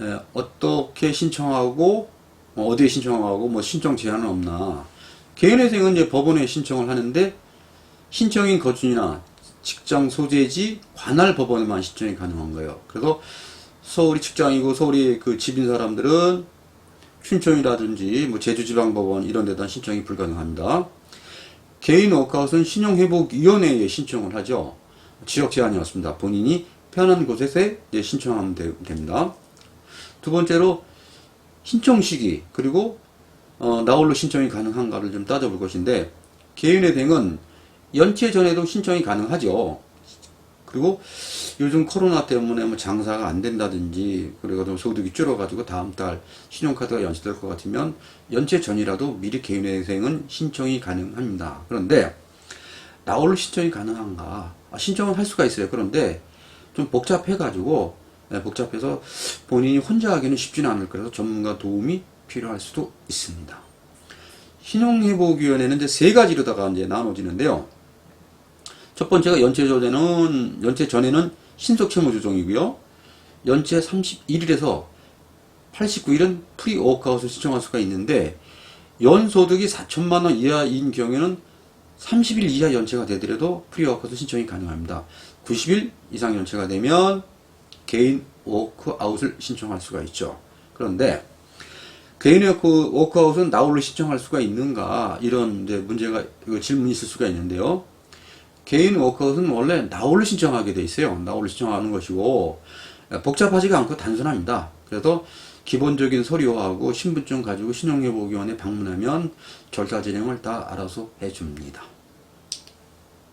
에, 어떻게 신청하고 어, 어디에 신청하고 뭐 신청 제한은 없나 개인회생은 이제 법원에 신청을 하는데 신청인 거주지나 직장 소재지 관할 법원에만 신청이 가능한 거예요. 그래서 서울이 직장이고 서울이 그 집인 사람들은 춘천이라든지 뭐 제주지방법원 이런 데다 신청이 불가능합니다. 개인 워크아웃은 신용회복위원회에 신청을 하죠. 지역 제한이 없습니다. 본인이 편한 곳에서 신청하면 되- 됩니다. 두 번째로 신청 시기 그리고 어, 나홀로 신청이 가능한가를 좀 따져볼 것인데 개인회생은 연체 전에도 신청이 가능하죠. 그리고 요즘 코로나 때문에 뭐 장사가 안 된다든지 좀 소득이 줄어가지고 다음 달 신용카드가 연체될 것 같으면 연체 전이라도 미리 개인회생은 신청이 가능합니다. 그런데 나홀로 신청이 가능한가? 아, 신청은 할 수가 있어요. 그런데 좀 복잡해가지고 네, 복잡해서 본인이 혼자 하기는 쉽지는 않을 거라서 전문가 도움이 필요할 수도 있습니다. 신용회복위원회는 이제 세 가지로다가 이제 나눠지는데요. 첫 번째가 연체 전에는 연체 전에는 신속 채무 조정이고요. 연체 31일에서 89일은 프리 워크아웃을 신청할 수가 있는데 연소득이 4천만 원 이하인 경우에는 30일 이하 연체가 되더라도 프리 워크아웃 신청이 가능합니다. 90일 이상 연체가 되면 개인 워크아웃을 신청할 수가 있죠. 그런데 개인 워크, 워크아웃은 나홀로 신청할 수가 있는가 이런 이제 문제가 질문이 있을 수가 있는데요. 개인 워크아웃은 원래 나홀로 신청하게 돼 있어요. 나홀로 신청하는 것이고 복잡하지가 않고 단순합니다. 그래서 기본적인 서류하고 신분증 가지고 신용회복위원회 방문하면 절차 진행을 다 알아서 해줍니다.